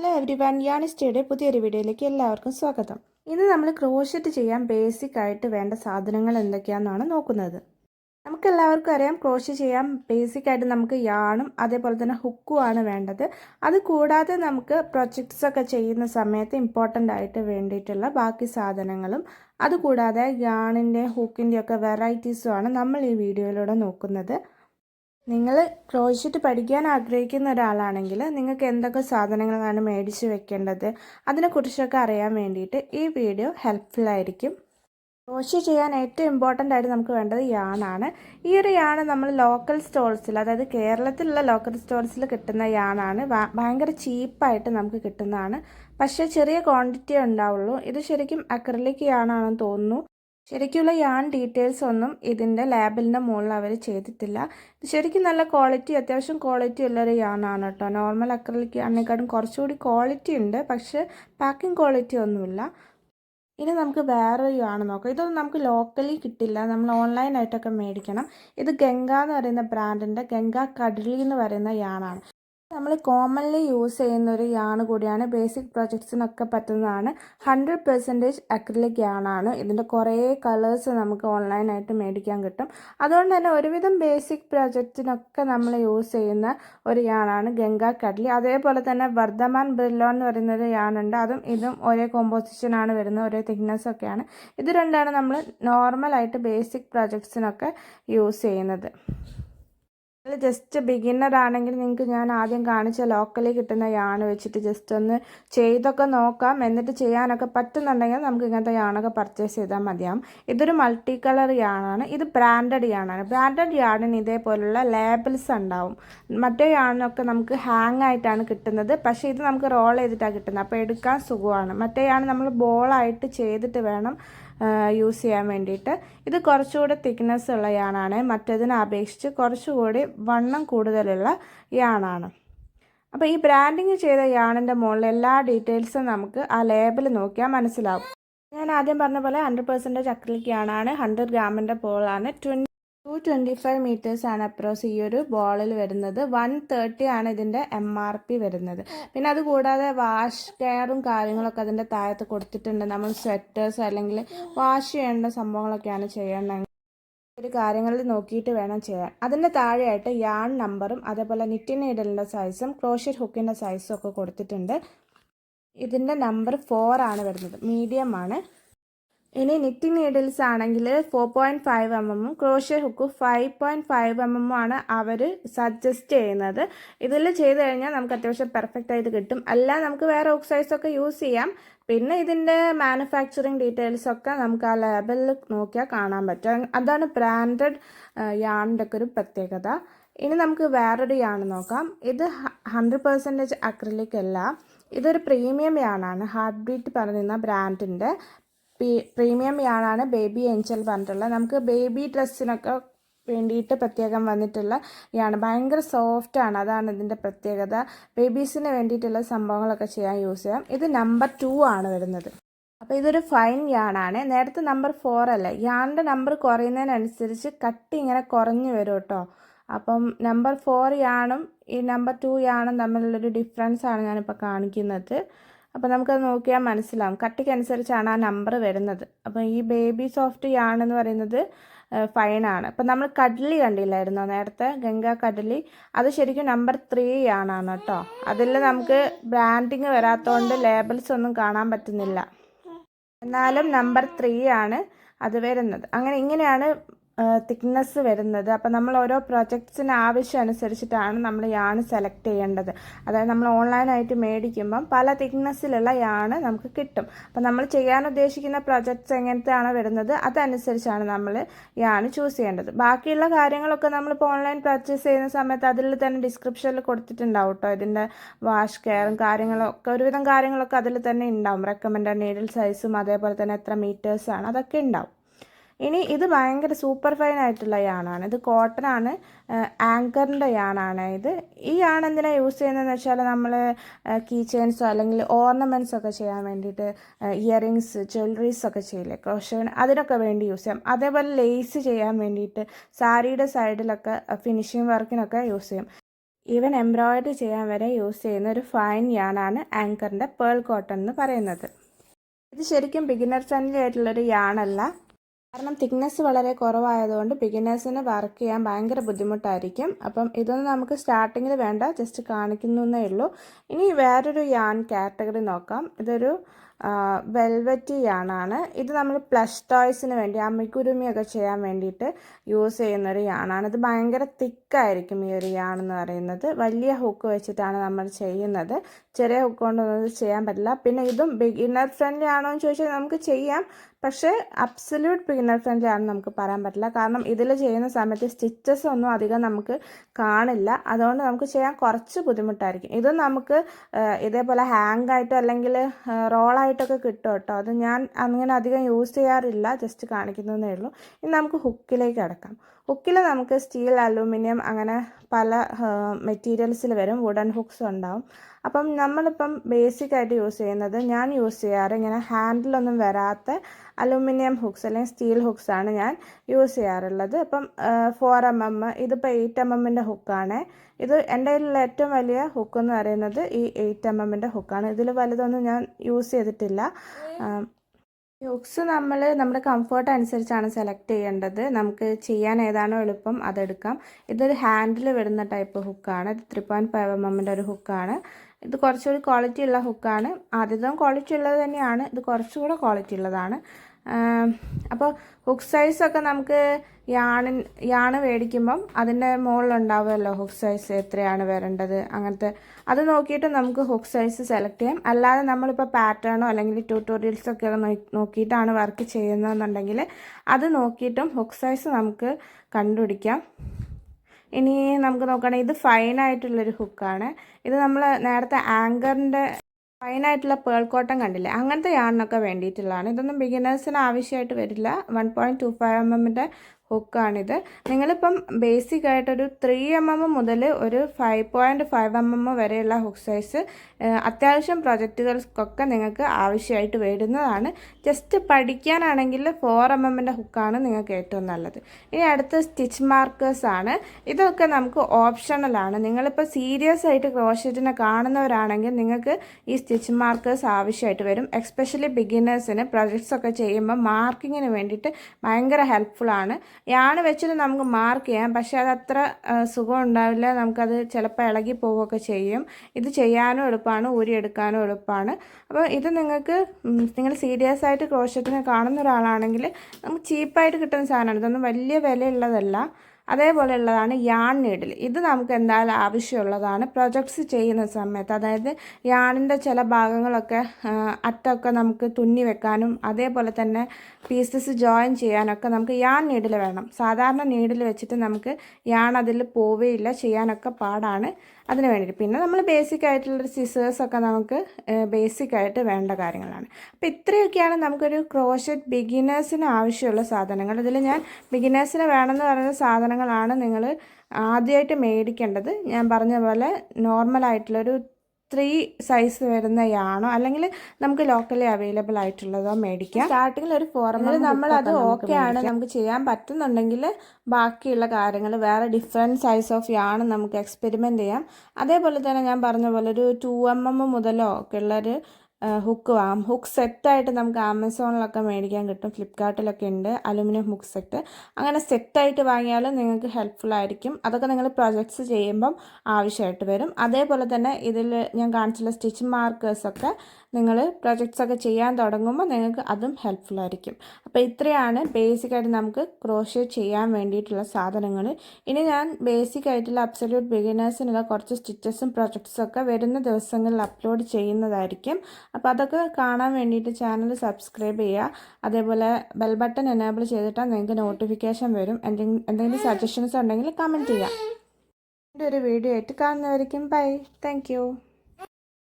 Hello every one യാണിസ്റ്റയുടെ പുതിയൊരു വീഡിയോയിലേക്ക് എല്ലാവർക്കും സ്വാഗതം. ഇന്ന് നമ്മൾ ക്രോഷറ്റ് ചെയ്യാൻ ബേസിക് ആയിട്ട് വേണ്ട സാധനങ്ങൾ എന്തൊക്കെയാണെന്നാണ് നോക്കുന്നത്. നമുക്ക് എല്ലാവർക്കും അറിയാം ക്രോഷ് ചെയ്യാൻ ബേസിക് ആയിട്ട് നമുക്ക് യാണും അതേപോലെ തന്നെ ഹുക്കും ആണ് വേണ്ടത്. അത് കൂടാതെ നമുക്ക് പ്രൊജക്ട്സ് ഒക്കെ ചെയ്യുന്ന സമയത്ത് ഇമ്പോർട്ടന്റ് ആയിട്ട് വേണ്ടിയിട്ടുള്ള ബാക്കി സാധനങ്ങളും അതുകൂടാതെ യാണിന്റെ ഹുക്കിന്റെ ഒക്കെ വെറൈറ്റീസുമാണ് നമ്മൾ ഈ വീഡിയോയിലൂടെ നോക്കുന്നത്. നിങ്ങൾ ക്രോഷറ്റ് പഠിക്കാൻ ആഗ്രഹിക്കുന്ന ഒരാളാണെങ്കിൽ നിങ്ങൾക്ക് എന്തൊക്കെ സാധനങ്ങളാണ് മേടിച്ച് വെക്കേണ്ടത് അതിനെക്കുറിച്ചൊക്കെ അറിയാൻ വേണ്ടിയിട്ട് ഈ വീഡിയോ ഹെൽപ്ഫുൾ ആയിരിക്കും. ക്രോഷ്യ ചെയ്യാൻ ഏറ്റവും ഇമ്പോർട്ടന്റ് ആയിട്ട് നമുക്ക് വേണ്ടത് യാണാണ്. ഈ ഒരു യാണ് നമ്മൾ ലോക്കൽ സ്റ്റോൾസിൽ അതായത് കേരളത്തിലുള്ള ലോക്കൽ സ്റ്റോൾസിൽ കിട്ടുന്ന യാണാണ്. ഭയങ്കര ചീപ്പായിട്ട് നമുക്ക് കിട്ടുന്നതാണ്. പക്ഷേ ചെറിയ ക്വാണ്ടിറ്റി ഉണ്ടാവുള്ളൂ. ഇത് ശരിക്കും അക്രലിക് യാണാണെന്ന് തോന്നുന്നു. ശരിക്കുള്ള യാൺ ഡീറ്റെയിൽസ് ഒന്നും ഇതിന്റെ ലാബിലിന്റെ മുകളിൽ അവർ ചെയ്തിട്ടില്ല. ഇത് ശരിക്കും നല്ല ക്വാളിറ്റി അത്യാവശ്യം ക്വാളിറ്റി ഉള്ളൊരു യാണാണ് കേട്ടോ. നോർമൽ അക്രലിക് യാണിനെക്കാട്ടും കുറച്ചുകൂടി ക്വാളിറ്റി ഉണ്ട് പക്ഷേ പാക്കിംഗ് ക്വാളിറ്റി ഒന്നുമില്ല. ഇനി നമുക്ക് വേറൊരു യാണ് നോക്കാം. ഇതൊന്നും നമുക്ക് ലോക്കലി കിട്ടില്ല. നമ്മൾ ഓൺലൈനായിട്ടൊക്കെ മേടിക്കണം. ഇത് ഗംഗ എന്ന് പറയുന്ന ബ്രാൻഡിന്റെ ഗംഗ കടലി എന്ന് പറയുന്ന യാണാണ് നമ്മൾ കോമൺലി യൂസ് ചെയ്യുന്ന ഒരു യാണ് കൂടിയാണ് ബേസിക് പ്രൊജക്ട്സിനൊക്കെ പറ്റുന്നതാണ്. ഹൺഡ്രഡ് പെർസെന്റേജ് അക്രിലിക് യാണാണ് ഇതിന്റെ കുറേ കളേഴ്സ് നമുക്ക് ഓൺലൈനായിട്ട് മേടിക്കാൻ കിട്ടും. അതുകൊണ്ട് തന്നെ ഒരുവിധം ബേസിക് പ്രൊജക്റ്റിനൊക്കെ നമ്മൾ യൂസ് ചെയ്യുന്ന ഒരു യാണാണ് ഗംഗ കഡ്ലി അതേപോലെ തന്നെ വർദ്ധമാൻ ബ്രില്ലോ എന്ന് പറയുന്നൊരു യാണുണ്ട് അതും ഇതും ഒരേ കോമ്പോസിഷനാണ് വരുന്നത് ഒരേ തിക്നെസ് ഒക്കെയാണ്. ഇത് രണ്ടാണ് നമ്മൾ നോർമലായിട്ട് ബേസിക് പ്രൊജക്ട്സിനൊക്കെ യൂസ് ചെയ്യുന്നത്. ജസ്റ്റ് ബിഗിന്നർ ആണെങ്കിൽ നിങ്ങൾക്ക് ഞാൻ ആദ്യം കാണിച്ച ലോക്കലി കിട്ടുന്ന യാൺ വെച്ചിട്ട് ജസ്റ്റ് ഒന്ന് ചെയ്തൊക്കെ നോക്കാം. എന്നിട്ട് ചെയ്യാനൊക്കെ പറ്റുന്നുണ്ടെങ്കിൽ നമുക്ക് ഇങ്ങനത്തെ യാണൊക്കെ പർച്ചേസ് ചെയ്താൽ മതിയാവും. ഇതൊരു മൾട്ടി കളർ യാണാണ് ഇത് ബ്രാൻഡഡ് യാണാണ് ബ്രാൻഡഡ് യാണിന് ഇതേപോലുള്ള ലേബിൾസ് ഉണ്ടാവും. മറ്റേ യാണിനൊക്കെ നമുക്ക് ഹാങ് ആയിട്ടാണ് കിട്ടുന്നത്. പക്ഷേ ഇത് നമുക്ക് റോൾ ചെയ്തിട്ടാണ് കിട്ടുന്നത്. അപ്പോൾ എടുക്കാൻ സുഖമാണ്. മറ്റേ യാണ് നമ്മൾ ബോളായിട്ട് ചെയ്തിട്ട് വേണം യൂസ് ചെയ്യാൻ വേണ്ടിയിട്ട്. ഇത് കുറച്ചുകൂടെ തിക്നെസ് ഉള്ള യാണാണ് മറ്റേതിനെ അപേക്ഷിച്ച് കുറച്ചുകൂടി വണ്ണം കൂടുതലുള്ള യാണാണ്. അപ്പോൾ ഈ ബ്രാൻഡിങ് ചെയ്ത യാണിന്റെ മുകളിൽ എല്ലാ ഡീറ്റെയിൽസും നമുക്ക് ആ ലേബിൾ നോക്കിയാൽ മനസ്സിലാവും. ഞാൻ ആദ്യം പറഞ്ഞ പോലെ ഹൺഡ്രഡ് പെർസെന്റേജ് അക്രിലിക് യാണാണ്. ഹൺഡ്രഡ് ഗ്രാമിന്റെ ബോളാണ് ട്വന്റി ടു ട്വന്റി ഫൈവ് മീറ്റേഴ്സാണ് അപ്രോസ് ഈ ഒരു ബോളിൽ വരുന്നത്. വൺ തേർട്ടി ആണ് ഇതിന്റെ എം ആർ പി വരുന്നത്. പിന്നെ അതുകൂടാതെ വാഷ് കെയറും കാര്യങ്ങളൊക്കെ അതിന്റെ താഴത്ത് കൊടുത്തിട്ടുണ്ട്. നമ്മൾ സ്വെറ്റേഴ്സ് അല്ലെങ്കിൽ വാഷ് ചെയ്യേണ്ട സംഭവങ്ങളൊക്കെയാണ് ചെയ്യേണ്ടത്. ഒരു കാര്യങ്ങളിൽ നോക്കിയിട്ട് വേണം ചെയ്യാൻ. അതിന്റെ താഴെയായിട്ട് യാൺ നമ്പറും അതേപോലെ നിറ്റിൻ നീഡലിന്റെ സൈസും ക്രോഷ്യറ്റ് ഹുക്കിന്റെ സൈസും ഒക്കെ കൊടുത്തിട്ടുണ്ട്. ഇതിന്റെ നമ്പർ ഫോർ ആണ് വരുന്നത്. മീഡിയം ആണ്. ഇനി നിറ്റിംഗ് നീഡിൽസ് ആണെങ്കിൽ ഫോർ പോയിന്റ് ഫൈവ് എം എമ്മും crochet hook five point five M എമ്മും ആണ് അവർ സജസ്റ്റ് ചെയ്യുന്നത്. ഇതിൽ ചെയ്ത് കഴിഞ്ഞാൽ നമുക്ക് അത്യാവശ്യം പെർഫെക്റ്റ് ആയിട്ട് കിട്ടും. അല്ല നമുക്ക് വേറെ ഓക്സൈസ് ഒക്കെ യൂസ് ചെയ്യാം. പിന്നെ ഇതിന്റെ മാനുഫാക്ചറിങ് ഡീറ്റെയിൽസ് ഒക്കെ നമുക്ക് ആ ലേബലിൽ നോക്കിയാൽ കാണാൻ പറ്റും. അതാണ് ബ്രാൻഡഡ് യാണിന്റെ ഒക്കെ ഒരു പ്രത്യേകത. ഇനി നമുക്ക് വേറൊരു യാണ് നോക്കാം. ഇത് ഹൺഡ്രഡ് പെർസെന്റേജ് അക്രിലിക് അല്ല. ഇതൊരു പ്രീമിയം യാണാണ്. ഹാർട്ട് ബീറ്റ് പറഞ്ഞിരുന്ന ബ്രാൻഡിന്റെ പ്രീമിയം യാണാണ് ബേബി ഏഞ്ചൽ പറഞ്ഞിട്ടുള്ളത്. നമുക്ക് ബേബി ഡ്രസ്സിനൊക്കെ വേണ്ടിയിട്ട് പ്രത്യേകം വന്നിട്ടുള്ള യാണ് ഭയങ്കര സോഫ്റ്റാണ് അതാണ് ഇതിന്റെ പ്രത്യേകത. ബേബീസിന് വേണ്ടിയിട്ടുള്ള സംഭവങ്ങളൊക്കെ ചെയ്യാൻ യൂസ് ചെയ്യാം. ഇത് നമ്പർ ടു ആണ് വരുന്നത്. അപ്പോൾ ഇതൊരു ഫൈൻ യാണാണ് നേരത്തെ നമ്പർ ഫോർ അല്ലേ. യാണിന്റെ നമ്പർ കുറയുന്നതിനനുസരിച്ച് കട്ടി ഇങ്ങനെ കുറഞ്ഞു വരും കേട്ടോ. അപ്പം നമ്പർ ഫോർ യാണും ഈ നമ്പർ ടു യാണും തമ്മിലുള്ളൊരു ഡിഫറൻസ് ആണ് ഞാനിപ്പോൾ കാണിക്കുന്നത്. അപ്പോൾ നമുക്കത് നോക്കിയാൽ മനസ്സിലാവും. കട്ടിക്കനുസരിച്ചാണ് ആ നമ്പർ വരുന്നത്. അപ്പോൾ ഈ ബേബി സോഫ്റ്റ് യാണെന്ന് പറയുന്നത് ഫൈനാണ് അപ്പം നമ്മൾ കടലി കണ്ടില്ലായിരുന്നോ? നേരത്തെ ഗംഗ കടലി. അത് ശരിക്കും നമ്പർ ത്രീ ആണാണ് കേട്ടോ. അതിൽ നമുക്ക് ബ്രാൻഡിങ് വരാത്തതുകൊണ്ട് ലേബൽസ് ഒന്നും കാണാൻ പറ്റുന്നില്ല. എന്നാലും നമ്പർ ത്രീ ആണ് അത് വരുന്നത്. അങ്ങനെ ഇങ്ങനെയാണ് തിക്നെസ് വരുന്നത്. അപ്പോൾ നമ്മൾ ഓരോ പ്രൊജക്ട്സിന് ആവശ്യം അനുസരിച്ചിട്ടാണ് നമ്മൾ യാണ് സെലക്ട് ചെയ്യേണ്ടത്. അതായത് നമ്മൾ ഓൺലൈനായിട്ട് മേടിക്കുമ്പം പല തിക്നെസ്സിലുള്ള യാണ് നമുക്ക് കിട്ടും. അപ്പോൾ നമ്മൾ ചെയ്യാൻ ഉദ്ദേശിക്കുന്ന പ്രൊജക്ട്സ് എങ്ങനത്തെയാണ് വരുന്നത് അതനുസരിച്ചാണ് നമ്മൾ യാണ് ചൂസ് ചെയ്യേണ്ടത്. ബാക്കിയുള്ള കാര്യങ്ങളൊക്കെ നമ്മളിപ്പോൾ ഓൺലൈൻ പർച്ചേസ് ചെയ്യുന്ന സമയത്ത് അതിൽ തന്നെ ഡിസ്ക്രിപ്ഷനിൽ കൊടുത്തിട്ടുണ്ടാവും കേട്ടോ ഇതിന്റെ വാഷ് കെയറും കാര്യങ്ങളൊക്കെ ഒരുവിധം കാര്യങ്ങളൊക്കെ അതിൽ തന്നെ ഉണ്ടാവും. റെക്കമെൻഡ് നീഡിൽ സൈസും അതേപോലെ തന്നെ എത്ര മീറ്റേഴ്സാണ് അതൊക്കെ ഉണ്ടാവും. ഇനി ഇത് ഭയങ്കര സൂപ്പർ ഫൈൻ ആയിട്ടുള്ള യാണാണ്. ഇത് കോട്ടൺ ആണ് ആങ്കറിന്റെ യാണാണ് ഇത്. ഈ യാണ് എന്തിനാണ് യൂസ് ചെയ്യുന്നതെന്ന് വെച്ചാൽ നമ്മൾ കീ ചെയിൻസോ അല്ലെങ്കിൽ ഓർണമെന്റ്സ് ഒക്കെ ചെയ്യാൻ വേണ്ടിയിട്ട് ഇയറിങ്സ് ജ്വല്ലറീസ് ഒക്കെ ചെയ്യില്ലേ ക്രോഷൻ അതിനൊക്കെ വേണ്ടി യൂസ് ചെയ്യാം. അതേപോലെ ലേസ് ചെയ്യാൻ വേണ്ടിയിട്ട് സാരിയുടെ സൈഡിലൊക്കെ ഫിനിഷിങ് വർക്കിനൊക്കെ യൂസ് ചെയ്യും. ഈവൻ എംബ്രോയിഡറി ചെയ്യാൻ വരെ യൂസ് ചെയ്യുന്ന ഒരു ഫൈൻ യാണാണ് ആങ്കറിന്റെ പേൾ കോട്ടൺ എന്ന് പറയുന്നത്. ഇത് ശരിക്കും ബിഗിനർ ഫ്രണ്ട്ലി ആയിട്ടുള്ളൊരു യാണല്ല. കാരണം തിക്നെസ് വളരെ കുറവായതുകൊണ്ട് ബിഗിനേഴ്സിന് വർക്ക് ചെയ്യാൻ ഭയങ്കര ബുദ്ധിമുട്ടായിരിക്കും. അപ്പം ഇതൊന്നും നമുക്ക് സ്റ്റാർട്ടിങ്ങിൽ വേണ്ട ജസ്റ്റ് കാണിക്കുന്നു ഉള്ളൂ. ഇനി വേറൊരു യാൻ കാറ്റഗറി നോക്കാം. ഇതൊരു വെൽവെറ്റ് യാണാണ് ഇത് നമ്മൾ പ്ലഷ് ടോയ്സിന് വേണ്ടി അമ്മിക്കുരുമിയൊക്കെ ചെയ്യാൻ വേണ്ടിയിട്ട് യൂസ് ചെയ്യുന്ന ഒരു യാണാണ് ഇത് ഭയങ്കര തിക്കായിരിക്കും ഈ ഒരു യാൺ എന്ന് പറയുന്നത്. വലിയ ഹുക്ക് വെച്ചിട്ടാണ് നമ്മൾ ചെയ്യുന്നത്. ചെറിയ ഹുക്ക് കൊണ്ടൊന്നും ചെയ്യാൻ പറ്റില്ല. പിന്നെ ഇതും ബിഗിനർ ഫ്രണ്ട്ലി ആണോ എന്ന് ചോദിച്ചാൽ നമുക്ക് ചെയ്യാം. പക്ഷേ അബ്സല്യൂട്ട് ബിഗിനർ ഫ്രണ്ട്ലി ആണെന്ന് നമുക്ക് പറയാൻ പറ്റില്ല. കാരണം ഇതിൽ ചെയ്യുന്ന സമയത്ത് സ്റ്റിച്ചസ് ഒന്നും അധികം നമുക്ക് കാണില്ല. അതുകൊണ്ട് നമുക്ക് ചെയ്യാൻ കുറച്ച് ബുദ്ധിമുട്ടായിരിക്കും. ഇത് നമുക്ക് ഇതേപോലെ ഹാങ് ആയിട്ടോ അല്ലെങ്കിൽ റോളായിട്ടൊക്കെ കിട്ടും കേട്ടോ. അത് ഞാൻ അങ്ങനെ അധികം യൂസ് ചെയ്യാറില്ല. ജസ്റ്റ് കാണിക്കുന്നതേ ഉള്ളൂ. ഇനി നമുക്ക് ഹുക്കിലേക്ക് അടക്കാം. ഹുക്കിൽ നമുക്ക് സ്റ്റീൽ അലൂമിനിയം അങ്ങനെ പല മെറ്റീരിയൽസിൽ വരും വുഡൻ ഹുക്സ് ഉണ്ടാവും. അപ്പം നമ്മളിപ്പം ബേസിക് ആയിട്ട് യൂസ് ചെയ്യുന്നത് ഞാൻ യൂസ് ചെയ്യാറ് ഇങ്ങനെ ഹാൻഡിലൊന്നും വരാത്ത അലൂമിനിയം ഹുക്സ് അല്ലെങ്കിൽ സ്റ്റീൽ ഹുക്സ് ആണ് ഞാൻ യൂസ് ചെയ്യാറുള്ളത്. അപ്പം ഫോർ എം എം ഇതിപ്പോൾ എയ്റ്റ് എം എമ്മിന്റെ ഹുക്കാണ് ഇത് എന്റെ കയ്യിലുള്ള ഏറ്റവും വലിയ ഹുക്ക് എന്ന് പറയുന്നത് ഈ എയ്റ്റ് എം എമ്മിന്റെ ഹുക്കാണ് ഇതിൽ വലുതൊന്നും ഞാൻ യൂസ് ചെയ്തിട്ടില്ല. ഹുക്സ് നമ്മൾ നമ്മുടെ കംഫർട്ട് അനുസരിച്ചാണ് സെലക്ട് ചെയ്യേണ്ടത്. നമുക്ക് ചെയ്യാൻ ഏതാണോ എളുപ്പം അതെടുക്കാം. ഇതൊരു ഹാൻഡിൽ വരുന്ന ടൈപ്പ് ഹുക്കാണ് ഇത് ത്രീ പോയിന്റ് ഫൈവ് എം എമ്മിന്റെ ഒരു ഹുക്കാണ് ഇത് കുറച്ചുകൂടി ക്വാളിറ്റി ഉള്ള ഹുക്കാണ് ആദ്യത്തെ ക്വാളിറ്റി ഉള്ളത് തന്നെയാണ്. ഇത് കുറച്ചുകൂടെ ക്വാളിറ്റി ഉള്ളതാണ്. അപ്പോൾ ഹുക്ക് സൈസൊക്കെ നമുക്ക് യാണിൻ യാണ് മേടിക്കുമ്പം അതിന്റെ മുകളിലുണ്ടാവുമല്ലോ ഹുക്ക് സൈസ് എത്രയാണ് വരേണ്ടത് അങ്ങനത്തെ അത് നോക്കിയിട്ട് നമുക്ക് ഹുക്ക് സൈസ് സെലക്ട് ചെയ്യാം. അല്ലാതെ നമ്മളിപ്പോൾ പാറ്റേണോ അല്ലെങ്കിൽ ട്യൂട്ടോറിയൽസൊക്കെ നോക്കിയിട്ടാണ് വർക്ക് ചെയ്യുന്നതെന്നുണ്ടെങ്കിൽ അത് നോക്കിയിട്ടും ഹുക്ക് സൈസ് നമുക്ക് കണ്ടുപിടിക്കാം. ഇനി നമുക്ക് നോക്കുകയാണെങ്കിൽ ഇത് ഫൈനായിട്ടുള്ളൊരു ഹുക്കാണ് ഇത് നമ്മൾ നേരത്തെ ആങ്കറിന്റെ ഫൈനായിട്ടുള്ള പേൾ കോട്ടൺ കണ്ടില്ലേ? അങ്ങനത്തെ യാണിനൊക്കെ വേണ്ടിയിട്ടുള്ളതാണ്. ഇതൊന്നും ബിഗിനേഴ്സിന് ആവശ്യമായിട്ട് വരില്ല. One point two five M എമ്മിന്റെ ഹുക്കാണിത് നിങ്ങളിപ്പം ബേസിക് ആയിട്ടൊരു ത്രീ എം എം മുതൽ ഒരു five point five M M വരെയുള്ള ഹുക്ക് സൈസ് അത്യാവശ്യം പ്രൊജക്റ്റുകൾക്കൊക്കെ നിങ്ങൾക്ക് ആവശ്യമായിട്ട് വരുന്നതാണ് ജസ്റ്റ് പഠിക്കാനാണെങ്കിൽ ഫോർ എം എമ്മിന്റെ ഹുക്കാണ് നിങ്ങൾക്ക് ഏറ്റവും നല്ലത്. ഇനി അടുത്ത സ്റ്റിച്ച് മാർക്കേഴ്സ് ആണ്. ഇതൊക്കെ നമുക്ക് ഓപ്ഷണലാണ് നിങ്ങളിപ്പോൾ സീരിയസ് ആയിട്ട് ക്രോഷറ്റിനെ കാണുന്നവരാണെങ്കിൽ നിങ്ങൾക്ക് ഈ സ്റ്റിച്ച് മാർക്കേഴ്സ് ആവശ്യമായിട്ട് വരും. എക്സ്പെഷ്യലി ബിഗിനേഴ്സിന് പ്രൊജക്ട്സ് ഒക്കെ ചെയ്യുമ്പോൾ മാർക്കിങ്ങിന് വേണ്ടിയിട്ട് ഭയങ്കര ഹെൽപ്ഫുൾ ആണ്. യാണ് വെച്ചിട്ട് നമുക്ക് മാർക്ക് ചെയ്യാം. പക്ഷെ അത് അത്ര സുഖം ഉണ്ടാവില്ല നമുക്കത് ചിലപ്പോൾ ഇളകി പോവുകയൊക്കെ ചെയ്യും. ഇത് ചെയ്യാനും എളുപ്പമാണ് ഊരിയെടുക്കാനും എളുപ്പമാണ്. അപ്പോൾ ഇത് നിങ്ങൾക്ക് നിങ്ങൾ സീരിയസ് ആയിട്ട് ക്രോഷറ്റിനെ കാണുന്ന ഒരാളാണെങ്കിൽ നമുക്ക് ചീപ്പായിട്ട് കിട്ടുന്ന സാധനമാണ്. ഇതൊന്നും വലിയ വിലയുള്ളതല്ല. അതേപോലെയുള്ളതാണ് യാൺ നീഡിൽ ഇത് നമുക്ക് എന്തായാലും ആവശ്യമുള്ളതാണ്. പ്രൊജക്ട്സ് ചെയ്യുന്ന സമയത്ത് അതായത് യാണിന്റെ ചില ഭാഗങ്ങളൊക്കെ അറ്റമൊക്കെ നമുക്ക് തുന്നി വെക്കാനും അതേപോലെ തന്നെ പീസസ് ജോയിൻ ചെയ്യാനൊക്കെ നമുക്ക് യാൺ നീഡിൽ വേണം. സാധാരണ നീഡിൽ വെച്ചിട്ട് നമുക്ക് യാൺ അതിൽ പോവുകയില്ല ചെയ്യാനൊക്കെ പാടാണ്. അതിന് വേണ്ടിയിട്ട്. പിന്നെ നമ്മൾ ബേസിക് ആയിട്ടുള്ളൊരു സിസേഴ്സൊക്കെ നമുക്ക് ബേസിക് ആയിട്ട് വേണ്ട കാര്യങ്ങളാണ്. അപ്പോൾ ഇത്രയൊക്കെയാണ് നമുക്കൊരു ക്രോഷറ്റ് ബിഗിനേഴ്സിന് ആവശ്യമുള്ള സാധനങ്ങൾ. ഇതിൽ ഞാൻ ബിഗിനേഴ്സിന് വേണമെന്ന് പറയുന്ന സാധനങ്ങളാണ് നിങ്ങൾ ആദ്യമായിട്ട് മേടിക്കേണ്ടത്. ഞാൻ പറഞ്ഞ പോലെ നോർമലായിട്ടുള്ളൊരു ത്രീ സൈസ് വരുന്ന വരുന്നയാണോ അല്ലെങ്കിൽ നമുക്ക് ലോക്കലി അവൈലബിൾ ആയിട്ടുള്ളതോ മേടിക്കാം? സ്റ്റാർട്ടിങ്ങിൽ ഒരു ഫോർമൽ നമ്മൾ അത് ഓക്കെ ആണ്. നമുക്ക് ചെയ്യാൻ പറ്റുന്നുണ്ടെങ്കിൽ ബാക്കിയുള്ള കാര്യങ്ങൾ വേറെ ഡിഫറെന്റ് സൈസ് ഓഫ് യാണ് നമുക്ക് എക്സ്പെരിമെന്റ് ചെയ്യാം. അതേപോലെ തന്നെ ഞാൻ പറഞ്ഞ പോലെ ഒരു ടു എം എം മുതലോ ഒക്കെ ഉള്ളൊരു ഹുക്ക് വാങ്ങാം ഹുക്ക് സെറ്റായിട്ട് നമുക്ക് ആമസോണിലൊക്കെ മേടിക്കാൻ കിട്ടും. ഫ്ലിപ്കാർട്ടിലൊക്കെ ഉണ്ട്. അലുമിനിയം ഹുക്ക് സെറ്റ് അങ്ങനെ സെറ്റായിട്ട് വാങ്ങിയാലും നിങ്ങൾക്ക് ഹെൽപ്ഫുൾ ആയിരിക്കും. അതൊക്കെ നിങ്ങൾ പ്രൊജക്ട്സ് ചെയ്യുമ്പം ആവശ്യമായിട്ട് വരും. അതേപോലെ തന്നെ ഇതിൽ ഞാൻ കാണിച്ചുള്ള സ്റ്റിച്ച് മാർക്കേഴ്സൊക്കെ നിങ്ങൾ പ്രൊജക്ട്സ് ഒക്കെ ചെയ്യാൻ തുടങ്ങുമ്പോൾ നിങ്ങൾക്ക് അതും ഹെൽപ്ഫുൾ ആയിരിക്കും. അപ്പോൾ ഇത്രയാണ് ബേസിക്കായിട്ട് നമുക്ക് ക്രോഷ്യ ചെയ്യാൻ വേണ്ടിയിട്ടുള്ള സാധനങ്ങൾ. ഇനി ഞാൻ ബേസിക് ആയിട്ടുള്ള അബ്സല്യൂട്ട് ബിഗിനേഴ്സിനുള്ള കുറച്ച് സ്റ്റിച്ചസും പ്രൊജക്ട്സും ഒക്കെ വരുന്ന ദിവസങ്ങളിൽ അപ്ലോഡ് ചെയ്യുന്നതായിരിക്കും. അപ്പോൾ അതൊക്കെ കാണാൻ വേണ്ടിയിട്ട് ചാനൽ സബ്സ്ക്രൈബ് ചെയ്യുക. അതേപോലെ ബെൽ ബട്ടൺ എനേബിൾ ചെയ്തിട്ടാൽ നിങ്ങൾക്ക് നോട്ടിഫിക്കേഷൻ വരും. എന്തെങ്കിലും സജഷൻസ് ഉണ്ടെങ്കിൽ കമന്റ് ചെയ്യാം ഒരു വീഡിയോ ആയിട്ട് കാണുന്നവരിക്കും ബൈ താങ്ക്